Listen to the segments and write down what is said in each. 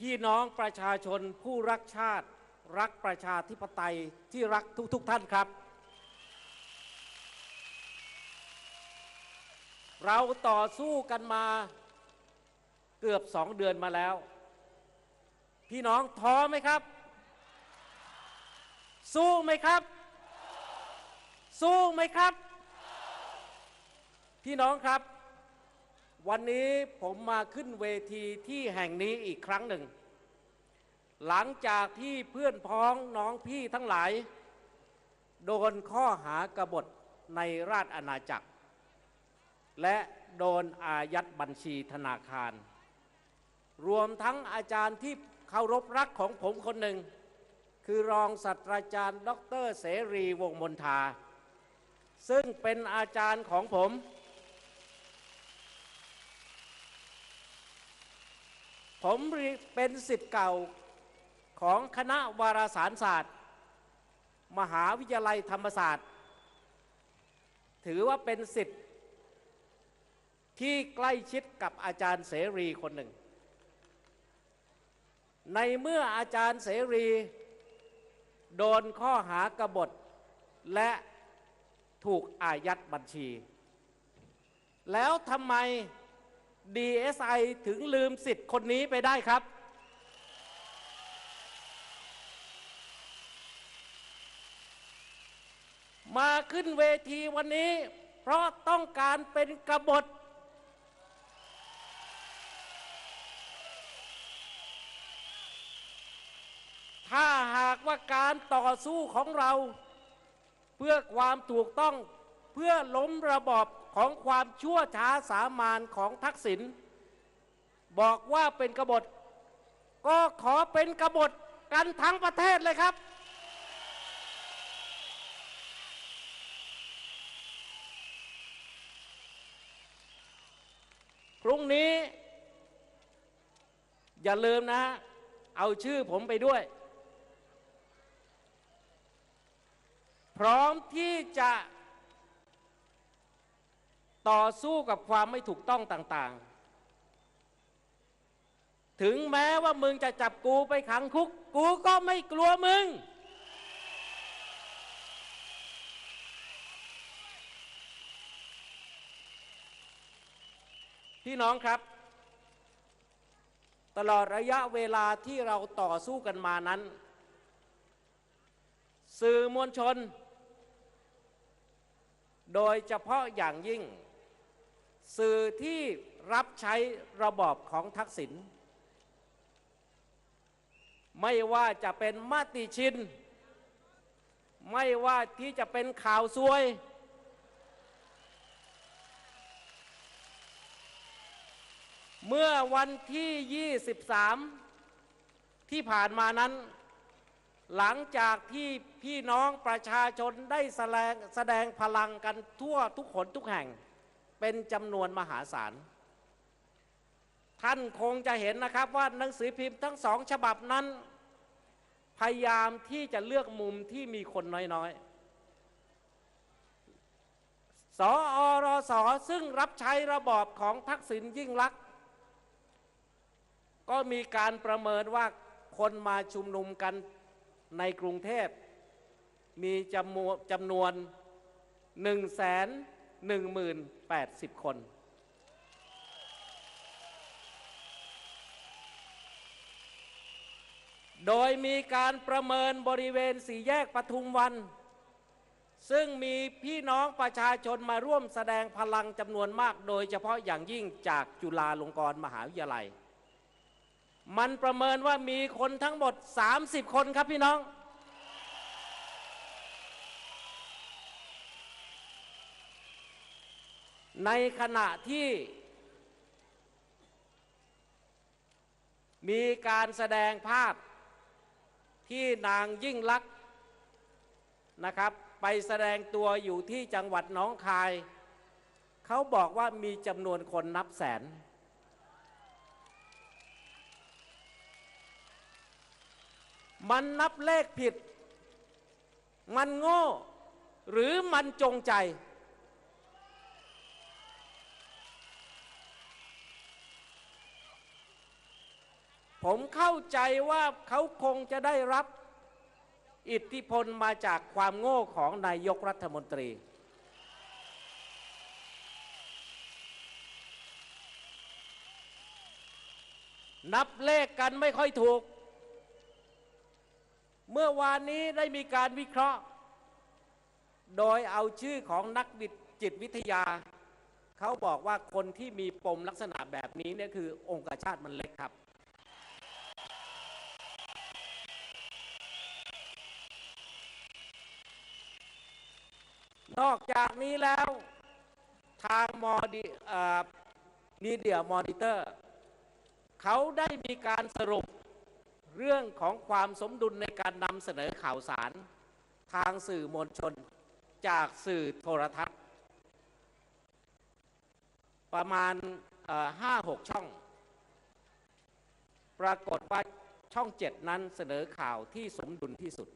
พี่น้องประชาชนผู้รักชาติ รักประชาธิปไตยที่รักทุกๆทท่านครับ เราต่อสู้กันมาเกือบสองเดือนมาแล้ว พี่น้องท้อไหมครับ สู้ไหมครับ สู้ไหมครับ พี่น้องครับ วันนี้ผมมาขึ้นเวทีที่แห่งนี้อีกครั้งหนึ่ง หลังจากที่เพื่อนพ้องน้องพี่ทั้งหลาย โดนข้อหากบฏในราชอาณาจักร และโดนอายัดบัญชีธนาคาร รวมทั้งอาจารย์ที่เคารพรักของผมคนหนึ่ง คือรองศาสตราจารย์ ดรเสรีวงศ์มนทา ซึ่งเป็นอาจารย์ของผม ผมเป็นสิทธิ์เก่าของคณะวารสารศาสตร์ มหาวิทยาลัยธรรมศาสตร์ ถือว่าเป็นสิทธิ์ที่ใกล้ชิดกับอาจารย์เสรีคนหนึ่ง ในเมื่ออาจารย์เสรี โดนข้อหากบฏและถูกอายัดบัญชี แล้วทำไม DSI ถึงลืมสิทธิ์คนนี้ไปได้ครับ มาขึ้นเวทีวันนี้ เพราะต้องการเป็นกบฏ ถ้าหากว่าการต่อสู้ของเรา เพื่อความถูกต้องเพื่อล้มระบอบ ของความชั่วช้าสามานของทักษิณบอกว่าเป็นกบฏ ก็ขอเป็นกบฏกันทั้งประเทศเลยครับ พรุ่งนี้ อย่าลืมนะ เอาชื่อผมไปด้วย พร้อมที่จะ ต่อสู้กับความไม่ถูกต้องต่างๆ ถึงแม้ว่ามึงจะจับกูไปขังคุก กูก็ไม่กลัวมึง พี่น้องครับ ตลอดระยะเวลาที่เราต่อสู้กันมานั้น สื่อมวลชนโดยเฉพาะอย่างยิ่ง สื่อที่รับใช้ระบอบของทักษิณไม่ว่าจะเป็นมาติชิน ไม่ว่าที่จะเป็นข่าวซวย เมื่อวันที่ 23 ที่ผ่านมานั้น หลังจากที่พี่น้องประชาชนได้แสดงแสดงพลังกันทั่วทุกขนทุกแห่ง เป็นจำนวนมหาศาล ท่านคงจะเห็นนะครับว่าหนังสือพิมพ์ทั้งสองฉบับนั้น พยายามที่จะเลือกมุมที่มีคนน้อยๆ สอรอสอซึ่งรับใช้ระบอบของทักษิณยิ่งลักษณ์ก็มีการประเมินว่าคนมาชุมนุมกันในกรุงเทพ มีจำนวนจำนวน1 1 0 0 0 0 80 คน โดยมีการประเมินบริเวณสี่แยกปทุมวัน ซึ่งมีพี่น้องประชาชนมาร่วมแสดงพลังจำนวนมาก โดยเฉพาะอย่างยิ่งจากจุฬาลงกรณ์มหาวิทยาลัย มันประเมินว่ามีคนทั้งหมด 30 คนครับพี่น้อง ในขณะที่ มีการแสดงภาพที่นางยิ่งลักษณ์นะครับ ไปแสดงตัวอยู่ที่จังหวัดน้องคาย เขาบอกว่ามีจำนวนคนนับแสน มันนับเลขผิด มันโง่ หรือมันจงใจ ผมเข้าใจว่าเขาคงจะได้รับอิทธิพลมาจากความโง่ของนายกรัฐมนตรี นับเลขกันไม่ค่อยถูก เมื่อวานนี้ได้มีการวิเคราะห์ โดยเอาชื่อของนักวิทย์จิตวิทยา เขาบอกว่าคนที่มีปมลักษณะแบบนี้เนี่ยคือองค์กชาติมันเล็กครับ นอกจากนี้แล้วทางมอดีมีเดียมอนิเตอร์เขาได้มีการสรุปเรื่องของความสมดุลในการนำเสนอข่าวสาร ทางสื่อมวลชนจากสื่อโทรทัศน์ ประมาณห้าหกช่อง ปรากฏว่าช่องเจ็ดนั้นเสนอข่าวที่สมดุลที่สุด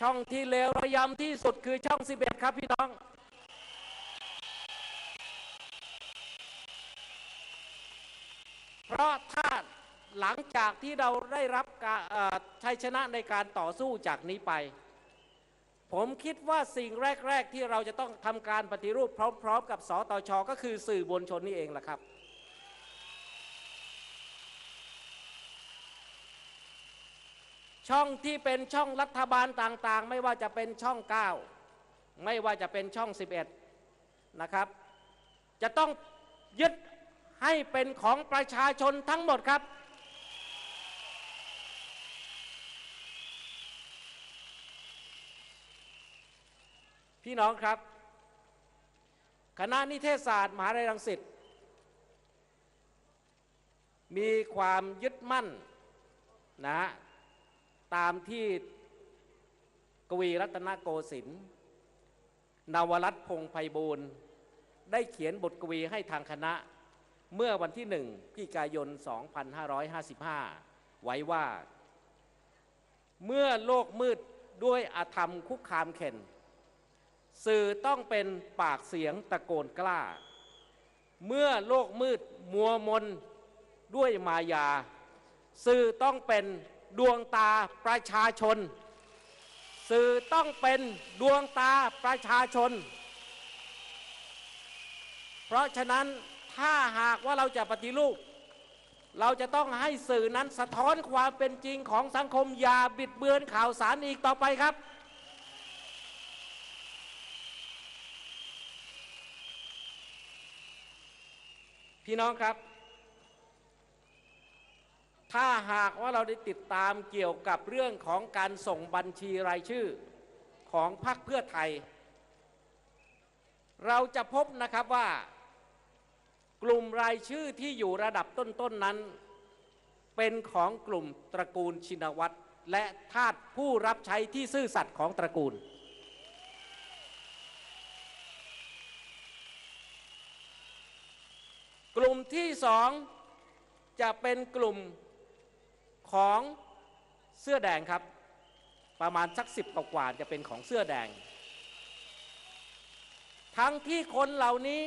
ช่องที่เลวระยำที่สุดคือช่อง 11 ครับพี่น้อง เพราะถ้าหลังจากที่เราได้รับชัยชนะในการต่อสู้จากนี้ไป ผมคิดว่าสิ่งแรก ๆ ที่เราจะต้องทำการปฏิรูปพร้อม ๆ กับสตชก็คือสื่อมวลชนนี่เองแหละครับ ช่องที่เป็นช่องรัฐบาลต่างๆ ไม่ว่าจะเป็นช่อง 9 ไม่ว่าจะเป็นช่อง 11 นะครับ จะต้องยึดให้เป็นของประชาชนทั้งหมดครับ พี่น้องครับ คณะนิเทศศาสตร์มหาวิทยาลัยรังสิตมีความยึดมั่นนะฮะ ตามที่กวีรัตนโกสินทร์นวรัตน์พงไพบูลย์ได้เขียนบทกวีให้ทางคณะเมื่อวันที่หนึ่งพิกายน 2555 ไว้ว่า เมื่อโลกมืดด้วยอาธรรมคุกคามเข็น สื่อต้องเป็นปากเสียงตะโกนกล้า เมื่อโลกมืดมัวมนด้วยมายา สื่อต้องเป็น ดวงตาประชาชน สื่อต้องเป็นดวงตาประชาชน เพราะฉะนั้นถ้าหากว่าเราจะปฏิรูป เราจะต้องให้สื่อนั้นสะท้อนความเป็นจริงของสังคมอย่าบิดเบือนข่าวสารอีกต่อไปครับพี่น้องครับ ถ้าหากว่าเราได้ติดตามเกี่ยวกับเรื่องของการส่งบัญชีรายชื่อของพรรคเพื่อไทย เราจะพบนะครับว่ากลุ่มรายชื่อที่อยู่ระดับต้นๆนนั้น เป็นของกลุ่มตระกูลชินวัตรและทาสผู้รับใช้ที่ซื่อสัตย์ของตระกูล กลุ่มที่สองจะเป็นกลุ่ม ของเสื้อแดงครับ ประมาณสักสิบกว่าจะเป็นของเสื้อแดง ทั้งที่คนเหล่านี้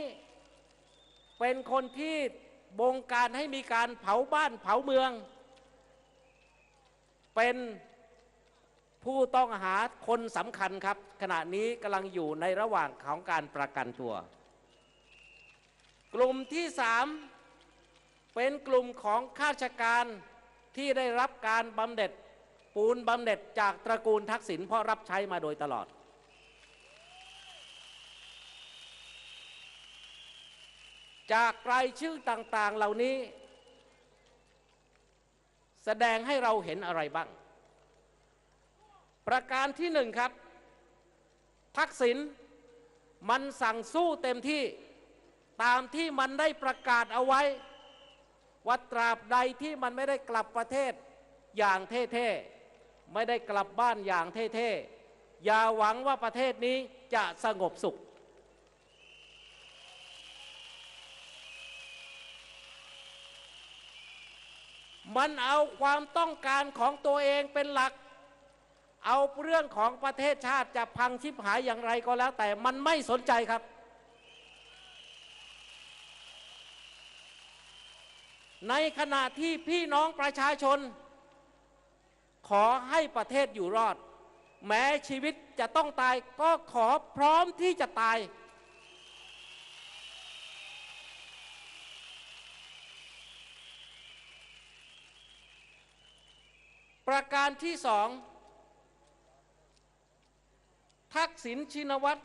เป็นคนที่บงการให้มีการเผาบ้านเผาเมือง เป็นผู้ต้องหาคนสำคัญครับ ขณะนี้กำลังอยู่ในระหว่างของการประกันตัว กลุ่มที่สามเป็นกลุ่มของข้าราชการ ที่ได้รับการบำเหน็จปูนบำเหน็จจากตระกูลทักษิณเพราะรับใช้มาโดยตลอด จากรายชื่อต่างๆเหล่านี้ แสดงให้เราเห็นอะไรบ้าง ประการที่หนึ่งครับ ทักษิณมันสั่งสู้เต็มที่ตามที่มันได้ประกาศเอาไว้ ว่าตราบใดที่มันไม่ได้กลับประเทศอย่างเท่ๆไม่ได้กลับบ้านอย่างเท่ๆอย่าหวังว่าประเทศนี้จะสงบสุข มันเอาความต้องการของตัวเองเป็นหลัก เอาเรื่องของประเทศชาติจะพังชิบหายอย่างไรก็แล้วแต่มันไม่สนใจครับ ในขณะที่พี่น้องประชาชน ขอให้ประเทศอยู่รอด แม้ชีวิตจะต้องตายก็ขอพร้อมที่จะตาย ประการที่สองทักษิณชินวัตร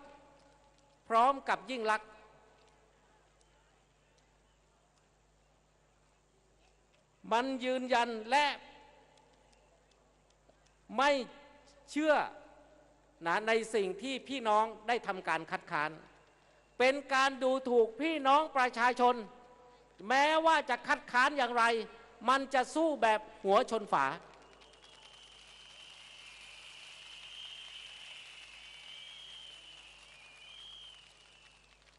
พร้อมกับยิ่งลักษณ มันยืนยันและไม่เชื่อนะในสิ่งที่พี่น้องได้ทำการคัดค้าน เป็นการดูถูกพี่น้องประชาชน แม้ว่าจะคัดค้านอย่างไร มันจะสู้แบบหัวชนฝา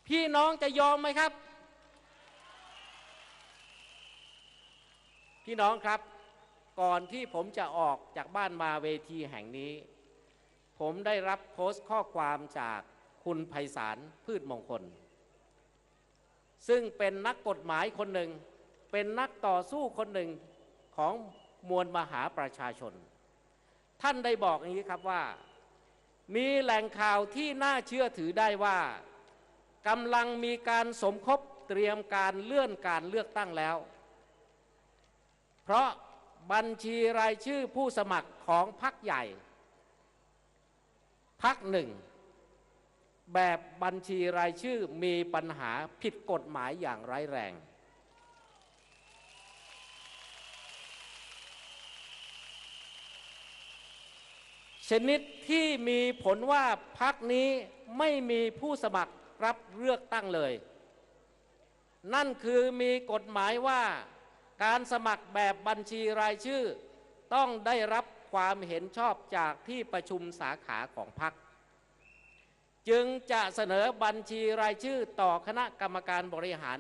พี่น้องจะยอมไหมครับ พี่น้องครับก่อนที่ผมจะออกจากบ้านมาเวทีแห่งนี้ ผมได้รับโพสต์ข้อความจากคุณไพศาลพืชมงคล ซึ่งเป็นนักกฎหมายคนหนึ่ง เป็นนักต่อสู้คนหนึ่งของมวลมหาประชาชน ท่านได้บอกอย่างนี้ครับว่า มีแหล่งข่าวที่น่าเชื่อถือได้ว่ากำลังมีการสมคบเตรียมการเลื่อนการเลือกตั้งแล้ว เพราะบัญชีรายชื่อผู้สมัครของพรรคใหญ่พรรคหนึ่ง แบบบัญชีรายชื่อมีปัญหาผิดกฎหมายอย่างร้ายแรง ชนิดที่มีผลว่าพรรคนี้ไม่มีผู้สมัครรับเลือกตั้งเลย นั่นคือมีกฎหมายว่า การสมัครแบบบัญชีรายชื่อ ต้องได้รับความเห็นชอบจากที่ประชุมสาขาของพรรคจึงจะเสนอบัญชีรายชื่อต่อคณะกรรมการบริหาร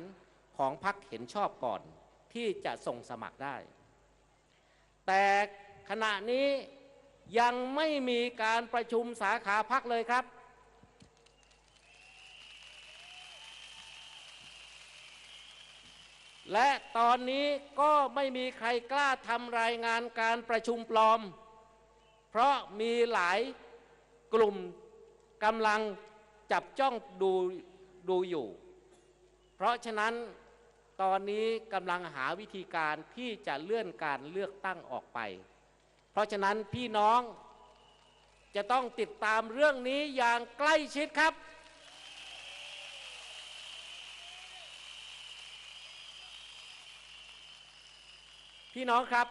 ของพรรคเห็นชอบก่อน ที่จะส่งสมัครได้ แต่ขณะนี้ยังไม่มีการประชุมสาขาพรรคเลยครับ และตอนนี้ก็ไม่มีใครกล้าทำรายงานการประชุมปลอม เพราะมีหลายกลุ่มกำลังจับจ้องดูดูอยู่ เพราะฉะนั้นตอนนี้กำลังหาวิธีการที่จะเลื่อนการเลือกตั้งออกไป เพราะฉะนั้นพี่น้องจะต้องติดตามเรื่องนี้อย่างใกล้ชิดครับ พี่น้องครับ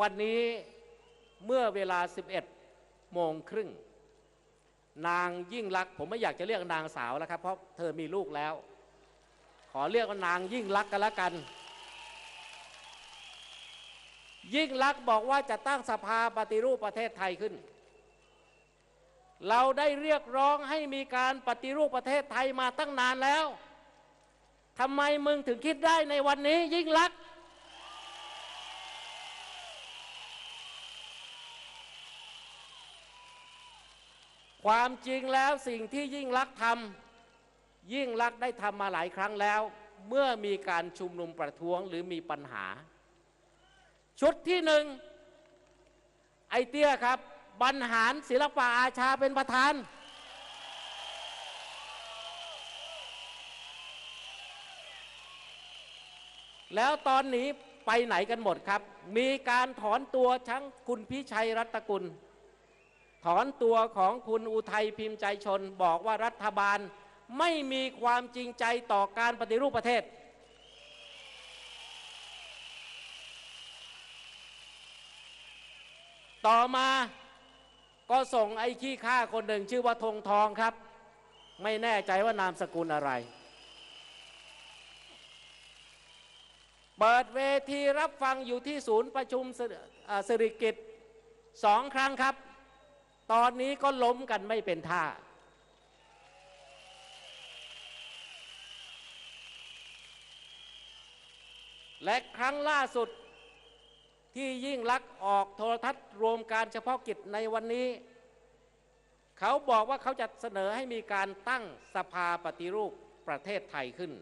วันนี้เมื่อเวลา 11 โมงครึ่ง นางยิ่งรัก ผมไม่อยากจะเรียกนางสาวแล้วครับ เพราะเธอมีลูกแล้ว ขอเรียกว่านางยิ่งรักกันละกัน ยิ่งรักบอกว่าจะตั้งสภาปฏิรูปประเทศไทยขึ้น เราได้เรียกร้องให้มีการปฏิรูปประเทศไทยมาตั้งนานแล้วทำไมมึงถึงคิดได้ในวันนี้ยิ่งรักษ ความจริงแล้วสิ่งที่ยิ่งลักษณ์ทำยิ่งลักษณ์ได้ทำมาหลายครั้งแล้ว เมื่อมีการชุมนุมประท้วงหรือมีปัญหา ชุดที่หนึ่งไอเตี้ยครับบรรหารศิลปะอาชาเป็นประธาน แล้วตอนนี้ไปไหนกันหมดครับ มีการถอนตัวทั้งคุณพิชัยรัตกุล ถอนตัวของคุณอุทัยพิมพ์ใจชน บอกว่ารัฐบาลไม่มีความจริงใจต่อการปฏิรูปประเทศ ต่อมาก็ส่งไอ้ขี้ข้าคนหนึ่งชื่อว่าธงทองครับ ไม่แน่ใจว่านามสกุลอะไร เปิดเวทีรับฟังอยู่ที่ศูนย์ประชุมสิอ่าสิริกิตสองครั้งครับ ตอนนี้ก็ล้มกันไม่เป็นท่า และครั้งล่าสุดที่ยิ่งลักษณ์ออกโทรทัศน์รวมการเฉพาะกิจในวันนี้ เขาบอกว่าเขาจะเสนอให้มีการตั้งสภาปฏิรูปประเทศไทยขึ้น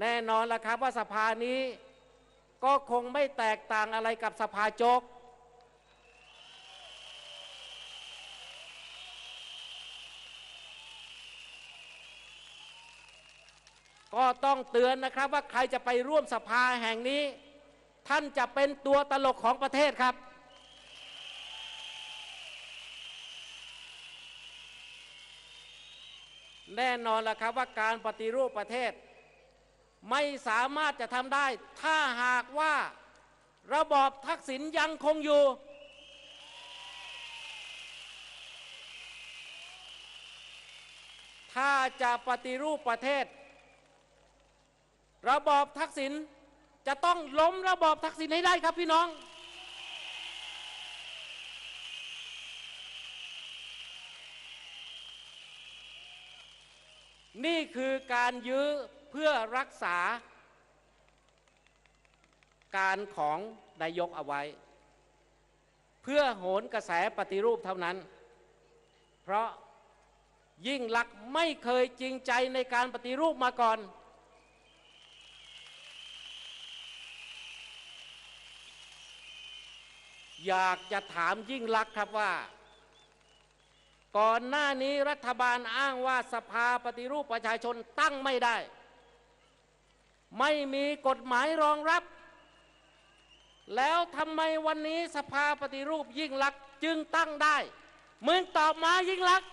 แน่นอนละครับว่าสภานี้ก็คงไม่แตกต่างอะไรกับสภาโจก ก็ต้องเตือนนะครับว่าใครจะไปร่วมสภาแห่งนี้ ท่านจะเป็นตัวตลกของประเทศครับ แน่นอนล้วครับว่าการปฏิรูปประเทศ ไม่สามารถจะทำได้ ถ้าหากว่าระบอบทักษิณยังคงอยู่ถ้าจะปฏิรูปประเทศ ระบอบทักษิณจะต้องล้มระบอบทักษิณให้ได้ครับพี่น้อง นี่คือการยื้อเพื่อรักษา การของนายกเอาไว้ เพื่อโหนกระแสปฏิรูปเท่านั้น เพราะยิ่งลักษณ์ไม่เคยจริงใจในการปฏิรูปมาก่อน อยากจะถามยิ่งลักษณ์ครับว่า ก่อนหน้านี้รัฐบาลอ้างว่าสภาปฏิรูปประชาชนตั้งไม่ได้ ไม่มีกฎหมายรองรับ แล้วทำไมวันนี้สภาปฏิรูปยิ่งลักษณ์จึงตั้งได้มึงตอบมายิ่งลักษณ์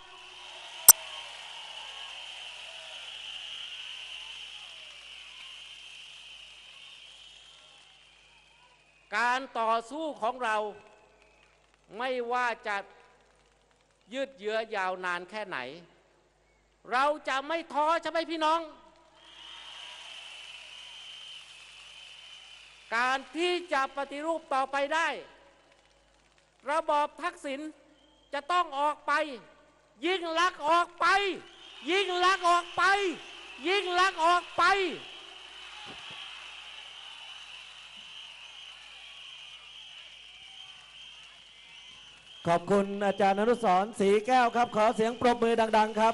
การต่อสู้ของเราไม่ว่าจะยืดเยื้อยาวนานแค่ไหน เราจะไม่ท้อใช่ไหมพี่น้อง การที่จะปฏิรูปต่อไปได้ ระบอบทักษิณจะต้องออกไป ยิ่งลักออกไป ยิ่งลักออกไป ยิ่งลักออกไป ขอบคุณอาจารย์อนุสรณ์ศรีแก้วครับ ขอเสียงปรบมือดัง ๆ ครับ